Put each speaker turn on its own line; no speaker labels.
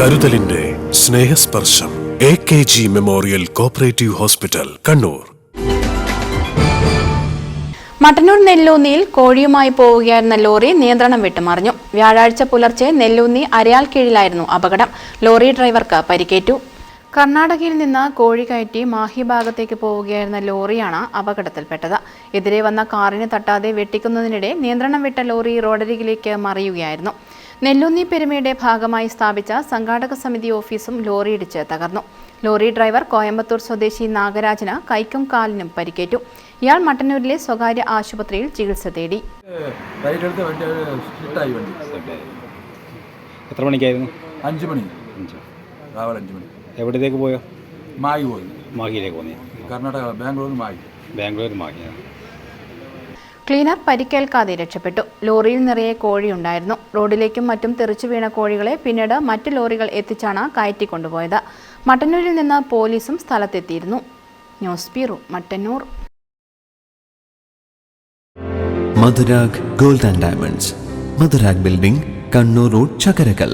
കരുതലിന്റെ Snehasparsham A K G memorial cooperative hospital Kannur.
Mattannur നെല്ലൂന്നിയിൽ കോഴിയുമായി പോവുകയായിരുന്ന lorry നിയന്ത്രണം വിട്ടുമറിഞ്ഞു. വ്യാഴാഴ്ച പുലർച്ചെ നെല്ലൂന്നി അരയാൽ കീഴിലായിരുന്നു അപകടം. ലോറി ഡ്രൈവർക്ക് പരിക്കേറ്റു. കർണാടകയിൽ നിന്ന് കോഴി കയറ്റി മാഹി ഭാഗത്തേക്ക് പോവുകയായിരുന്ന ലോറിയാണ് അപകടത്തിൽപ്പെട്ടത്. എതിരെ വന്ന കാറിന് തട്ടാതെ വെട്ടിക്കുന്നതിനിടെ നിയന്ത്രണം വിട്ട ലോറി റോഡരികിലേക്ക് മറിയുകയായിരുന്നു. നെല്ലൂന്നി പെരുമയുടെ ഭാഗമായി സ്ഥാപിച്ച സംഘാടക സമിതി ഓഫീസും ലോറിയിടിച്ച് തകർന്നു. ലോറി ഡ്രൈവർ കോയമ്പത്തൂർ സ്വദേശി നാഗരാജന് കൈക്കും കാലിനും പരിക്കേറ്റു. ഇയാൾ മട്ടന്നൂരിലെ സ്വകാര്യ ആശുപത്രിയിൽ ചികിത്സ തേടി.
എത്ര മണിക്കായിരുന്നു?
അഞ്ച് മണി. രാവിലെ അഞ്ച് മണി.
എവിടത്തേക്ക് പോയോ?
മായി പോയി.
മാഹിയിലേക്ക് പോന്നേ.
കർണാടക ബാംഗ്ലൂർ മായി
ബാംഗ്ലൂർ മാഹിയാണ്
ക്ലീനർ പരിക്കേൽക്കാതെ രക്ഷപ്പെട്ടു. ലോറിയിൽ നിറയെ കോഴിയുണ്ടായിരുന്നു. റോഡിലേക്കും മറ്റും തെറിച്ചു വീണ കോഴികളെ പിന്നീട് മറ്റു ലോറികൾ എത്തിച്ചാണ് കയറ്റിക്കൊണ്ടുപോയത്. മട്ടന്നൂരിൽ നിന്ന് പോലീസും സ്ഥലത്തെത്തിയിരുന്നു. News bureau Mattannur.
Madhurag gold and diamonds. Madhurag building Kannur road Chakkarakkal.